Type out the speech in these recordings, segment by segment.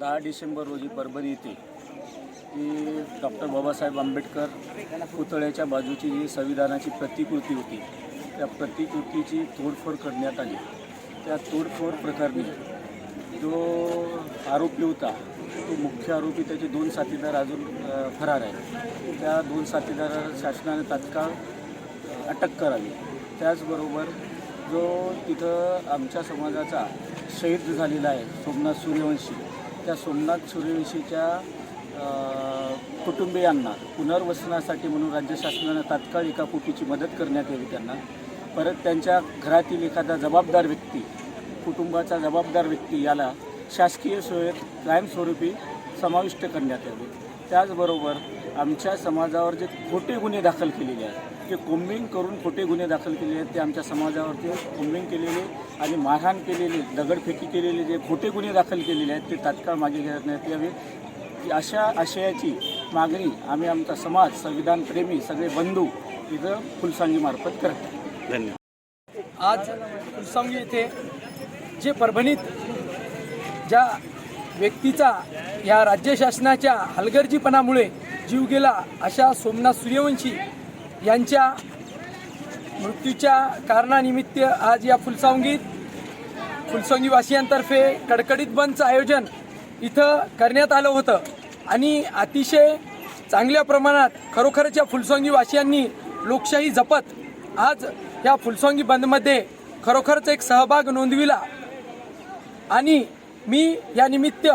दहा डिसेंबर रोजी परभणी येथे की डॉक्टर बाबासाहेब आंबेडकर पुतळ्याच्या बाजूची जी संविधानाची प्रतिकृती होती त्या प्रतिकृतीची तोडफोड करण्यात आली. त्या तोडफोड प्रकरणी जो आरोपी होता तो मुख्य आरोपी त्याचे दोन साथीदार अजून फरार आहेत. त्या दोन साथीदार शासनाने तात्काळ अटक करावी. त्याचबरोबर जो तिथं आमच्या समाजाचा शहीद झालेला आहे सोमनाथ सूर्यवंशी त्या सोमनाथ सूर्यवंशीच्या कुटुंबियांना पुनर्वसनासाठी म्हणून राज्य शासनानं तात्काळ एका कोटीची मदत करण्यात यावी त्यांना. परत त्यांच्या घरातील एखादा जबाबदार व्यक्ती कुटुंबाचा जबाबदार व्यक्ती याला शासकीय सोयीत कायमस्वरूपी समाविष्ट करण्यात यावे. त्याचबरोबर आमच्या समाजावर जे खोटे गुन्हे दाखल केलेले आहेत ते कोम्बिंग करून खोटे गुन्हे दाखल केलेले आहेत ते आमच्या समाजावरती कोम्बिंग केलेले आणि मारहाण केलेले दगडफेकी केलेले जे खोटे गुन्हे दाखल केलेले आहेत ते तात्काळ मागे घेण्यात यावे की अशा आशयाची मागणी आम्ही आमचा समाज संविधानप्रेमी सगळे बंधू इथं फुलसांगीमार्फत करतो धन्यवाद. आज फुलसांगी येथे जे परभणीत ज्या व्यक्तीचा या राज्य शासनाच्या हलगर्जीपणामुळे जीव गेला अशा सोमनाथ सूर्यवंशी यांच्या मृत्यूच्या कारणानिमित्त आज या फुलसावंगीत फुलसावंगी वासियांतर्फे कडकडीत बंदचं आयोजन इथं करण्यात आलं होतं. आणि अतिशय चांगल्या प्रमाणात खरोखरच या फुलसावंगी वासियांनी लोकशाही जपत आज या फुलसावंगी बंदमध्ये खरोखरच एक सहभाग नोंदविला. आणि मी या निमित्त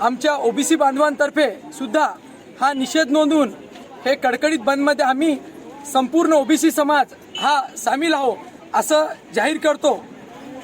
आमच्या ओबीसी बांधवांतर्फे सुद्धा हा निषेध नोंदवून हे कडकडीत बंदमध्ये आम्ही संपूर्ण ओबीसी समाज हा सामील आहो असं जाहीर करतो.